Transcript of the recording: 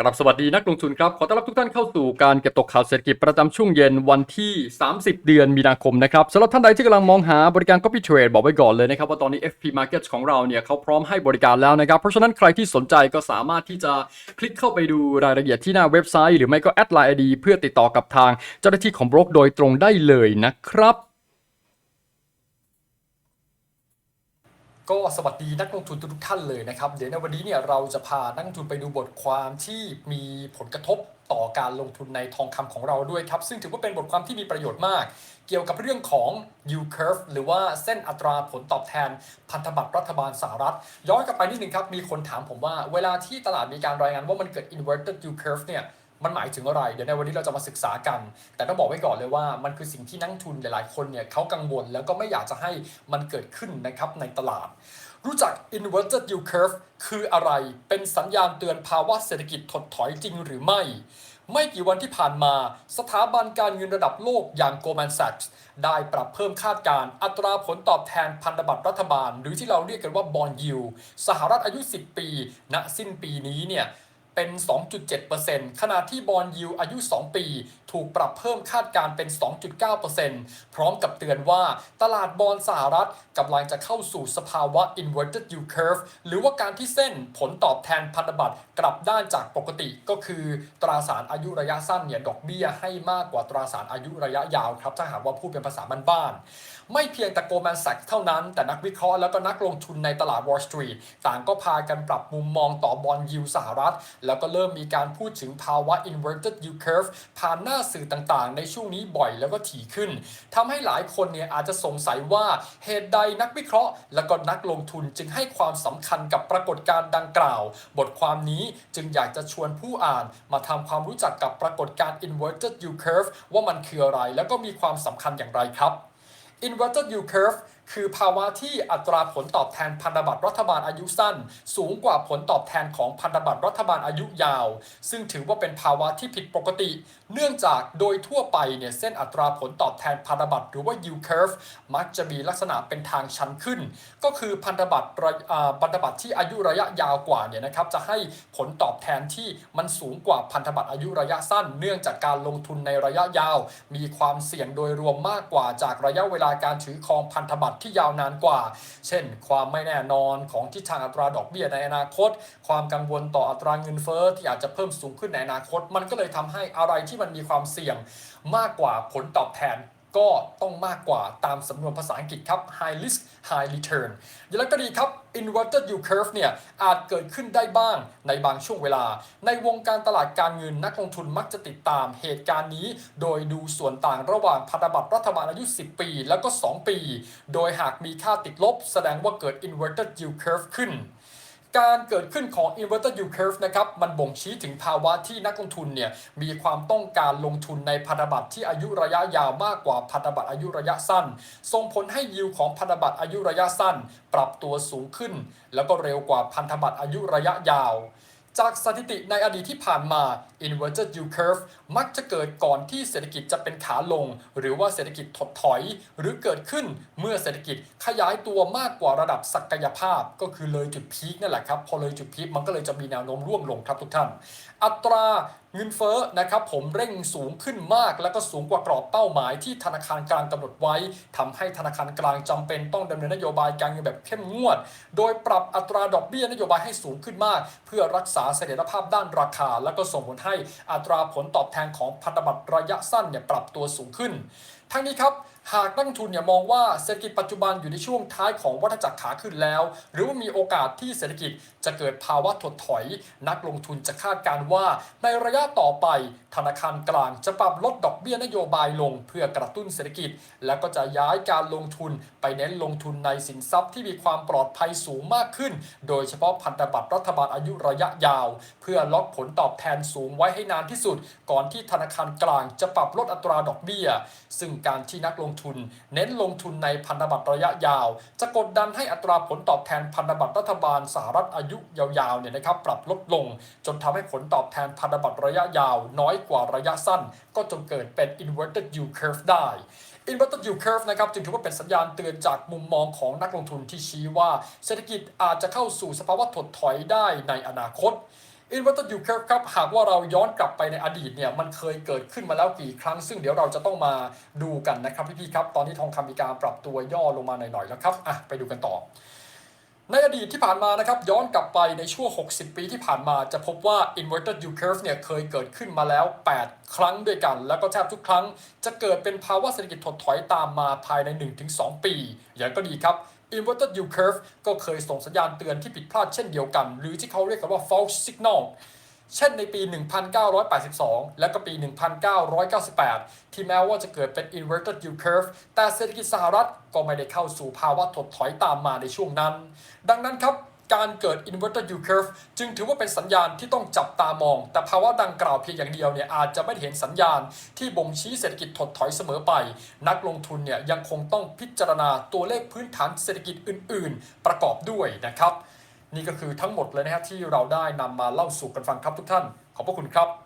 กราบสวัสดีนักลงทุนครับ ขอต้อนรับทุกท่านเข้าสู่การเก็บตกข่าวเศรษฐกิจประจำช่วงเย็นวันที่ 30 เดือนมีนาคมนะครับสำหรับท่านใดที่กำลังมองหาบริการ copy trade บอกไว้ก่อนเลยนะครับ ว่าตอนนี้ FP Markets ของเราเนี่ยเขาพร้อมให้บริการแล้วนะครับ เพราะฉะนั้นใครที่สนใจก็สามารถที่จะคลิกเข้าไปดูรายละเอียดที่หน้าเว็บไซต์ หรือไม่ก็แอดไลน์ ID เพื่อติดต่อกับทางเจ้าหน้าที่ของบรกโดยตรงได้เลยนะครับ ก็สวัสดีนักลงทุนทุกท่านเลยนะครับ เดี๋ยวในวันนี้เนี่ยเราจะพานักลงทุนไปดูบทความที่มีผลกระทบต่อการลงทุนในทองคำของเราด้วยครับ ซึ่งถือว่าเป็นบทความที่มีประโยชน์มาก เกี่ยวกับเรื่องของ yield curve หรือว่าเส้นอัตราผลตอบแทน พันธบัตรรัฐบาลสหรัฐ ย้อนกลับไปนิดนึงครับ มีคนถามผมว่าเวลาที่ตลาดมีการรายงานว่ามันเกิด inverted yield curve เนี่ย มันหมายถึงอะไร เดี๋ยวในวันนี้เราจะมาศึกษากัน แต่ต้องบอกไว้ก่อนเลยว่ามันคือสิ่งที่นักทุนหลายๆ คนเนี่ยเขากังวลแล้วก็ไม่อยากจะให้มันเกิดขึ้นนะครับในตลาด รู้จัก inverted yield curve คืออะไร เป็นสัญญาณเตือนภาวะเศรษฐกิจถดถอยจริงหรือไม่ ไม่กี่วันที่ผ่านมา สถาบันการเงินระดับโลกอย่าง Goldman Sachs ได้ปรับเพิ่มคาดการณ์อัตราผลตอบแทนพันธบัตรรัฐบาล หรือที่เราเรียกกันว่า bond yield สหรัฐอายุ 10 ปีณสิ้นปีนี้เนี่ย เป็น 2.7%ขณะที่บอลยิวอายุ 2 ปี ถูกปรับเพิ่มคาดการณ์เป็น 2.9%พร้อมกับเตือนว่าตลาดบอลสหรัฐกำลังจะเข้าสู่สภาวะ inverted yield curve หรือว่าการที่เส้นผลตอบแทนพันธบัตรกลับด้านจากปกติก็คือ ตราสารอายุระยะสั้นเนี่ยดอกเบี้ยให้มากกว่าตราสารอายุระยะยาวครับถ้าหากว่าพูดเป็นภาษาบ้านๆไม่เพียงแต่ Goldman Sachs เท่านั้น แต่นักวิเคราะห์แล้วก็นักลงทุนในตลาด Wall Street ต่างก็พากันปรับมุมมองต่อบอลยูสหรัฐ แล้วก็เริ่มมีการพูดถึงภาวะ inverted yield curve ผ่านหน้าสื่อต่างๆ ในช่วงนี้บ่อยแล้วก็ถี่ขึ้นทำให้หลายคนเนี่ยอาจจะสงสัยว่าเหตุใดนักวิเคราะห์ และก็นักลงทุนจึงให้ความสำคัญกับปรากฏการณ์ดังกล่าว บทความนี้จึงอยากจะชวนผู้อ่านมาทำความรู้จักกับปรากฏการณ์ inverted U curve ว่ามันคืออะไร แล้วก็มีความสำคัญอย่างไรครับ inverted U curve คือภาวะที่อัตราผลตอบแทนพันธบัตรรัฐบาลอายุสั้น สูงกว่าผลตอบแทนของพันธบัตรรัฐบาลอายุยาว ซึ่งถือว่าเป็นภาวะที่ผิดปกติ เนื่องจากโดยทั่วไปเนี่ยเส้นอัตราผลตอบแทนพันธบัตรหรือว่า yield curve มักจะมีลักษณะเป็นทางชันขึ้น ก็คือพันธบัตรระพันธบัตรที่อายุระยะยาวกว่าเนี่ยนะครับจะให้ผลตอบแทนที่มันสูงกว่าพันธบัตรอายุระยะสั้น เนื่องจากการลงทุนในระยะยาว มีความเสี่ยงโดยรวมมากกว่าจากระยะเวลาการถือครองพันธบัตรที่ยาวนานกว่า เช่น ความไม่แน่นอนของทิศทางอัตราดอกเบี้ยในอนาคต ความกังวลต่ออัตราเงินเฟ้อที่อาจจะเพิ่มสูงขึ้นในอนาคต มันก็เลยทำให้อะไรที่มันมีความเสี่ยงมากกว่าผลตอบแทน ก็ต้องมากกว่าตามสำนวนภาษาอังกฤษครับ high risk high return อย่างไรก็ดีครับ inverted yield curve เนี่ยอาจเกิดขึ้นได้บ้างในบางช่วงเวลา ในวงการตลาดการเงินนักลงทุนมักจะติดตามเหตุการณ์นี้ โดยดูส่วนต่างระหว่างพันธบัตรรัฐบาลอายุ 10 ปี แล้วก็ 2 ปี โดยหากมีค่าติดลบ แสดงว่าเกิด inverted yield curve ขึ้น การเกิดขึ้นของ inverted yield curve นะครับ มันบ่งชี้ถึงภาวะที่นักลงทุนเนี่ยมีความต้องการลงทุนในพันธบัตรที่อายุระยะยาวมากกว่าพันธบัตรอายุระยะสั้น ส่งผลให้ยิวของพันธบัตรอายุระยะสั้น ปรับตัวสูงขึ้น แล้วก็เร็วกว่าพันธบัตรอายุระยะยาว จากสถิติในอดีตที่ผ่านมา inverted yield curve มักจะเกิดก่อนที่เศรษฐกิจจะเป็นขาลง หรือว่าเศรษฐกิจถดถอย หรือเกิดขึ้นเมื่อเศรษฐกิจขยายตัวมากกว่าระดับศักยภาพ ก็คือเลยจุดพีคนั่นแหละครับ พอเลยจุดพีคมันก็เลยจะมีแนวโน้มร่วงลงครับทุกท่านอัตราเงินเฟ้อนะครับผมเร่งสูงขึ้นมาก แล้วก็สูงกว่ากรอบเป้าหมายที่ธนาคารกลางกำหนดไว้ทำให้ธนาคารกลางจำเป็นต้องดำเนินนโยบายการเงินแบบเข้มงวด โดยปรับอัตราดอกเบี้ยนโยบายให้สูงขึ้นมาก เพื่อรักษาเสถียรภาพด้านราคา และก็ส่งผลให้อัตราผลตอบแทนของพันธบัตรระยะสั้นเนี่ยปรับตัวสูงขึ้น ทั้งนี้ครับ หากนักลงทุนเนี่ยมองว่าเศรษฐกิจปัจจุบันอยู่ในช่วงท้ายของวัฏจักรขาขึ้นแล้ว หรือว่ามีโอกาสที่เศรษฐกิจจะเกิดภาวะถดถอย นักลงทุนจะคาดการว่าในระยะต่อไป ธนาคารกลางจะปรับลดดอกเบี้ยนโยบายลงเพื่อกระตุ้นเศรษฐกิจ และก็จะย้ายการลงทุนไปเน้นลงทุนในสินทรัพย์ที่มีความปลอดภัยสูงมากขึ้น โดยเฉพาะพันธบัตรรัฐบาลอายุระยะยาว เพื่อล็อกผลตอบแทนสูงไว้ให้นานที่สุด ก่อนที่ธนาคารกลางจะปรับลดอัตราดอกเบี้ย ซึ่งการที่นักลงทุน เน้นลงทุนในพันธบัตรระยะยาว จะกดดันให้อัตราผลตอบแทนพันธบัตรรัฐบาลสหรัฐอายุยาวๆเนี่ยนะครับปรับลดลง จนทำให้ผลตอบแทนพันธบัตรระยะยาว น้อยกว่าระยะสั้น ก็จนเกิดเป็น inverted yield curve ได้ inverted yield curve นะครับจึงถือว่าเป็นสัญญาณเตือนจากมุมมองของนักลงทุนที่ชี้ว่า เศรษฐกิจอาจจะเข้าสู่สภาวะถดถอยได้ในอนาคต Inverted yield curve ครับหากว่าเราย้อนกลับไปในอดีตเนี่ยมันเคยเกิดขึ้นมาแล้วกี่ครั้ง ซึ่งเดี๋ยวเราจะต้องมาดูกันนะครับพี่ๆครับ ตอนนี้ทองคำมีการปรับตัวย่อลงมาหน่อยๆแล้วครับอะไปดูกันต่อในอดีตที่ผ่านมานะครับย้อนกลับไปในช่วง 60 ปีที่ผ่านมาจะพบว่า inverted yield curve เนี่ยเคยเกิดขึ้นมาแล้ว 8 ครั้งด้วยกัน แล้วก็แทบทุกครั้ง จะเกิดเป็นภาวะเศรษฐกิจถดถอยตามมาภายใน 1-2 ปี อย่างก็ดีครับ inverted yield curve ก็เคยส่งสัญญาณเตือนที่ผิดพลาดเช่นเดียวกัน หรือที่เขาเรียกกันว่า false signal เช่นในปี 1982 และก็ปี 1998 ที่แม้ว่าจะเกิดเป็น inverted yield curve แต่เศรษฐกิจสหรัฐก็ไม่ได้เข้าสู่ภาวะถดถอยตามมาในช่วงนั้น ดังนั้นครับ การเกิด inverted yield curve จึงถือว่าเป็นสัญญาณที่ต้องจับตามอง แต่ภาวะดังกล่าวเพียงอย่างเดียวเนี่ยอาจจะไม่เห็นสัญญาณที่บ่งชี้เศรษฐกิจถดถอยเสมอไป นักลงทุนเนี่ยยังคงต้องพิจารณาตัวเลขพื้นฐานเศรษฐกิจอื่น ๆ ประกอบด้วยนะครับ นี่ก็คือทั้งหมดเลยนะครับที่เราได้นำมาเล่าสู่กันฟังครับทุกท่าน ขอบพระคุณครับ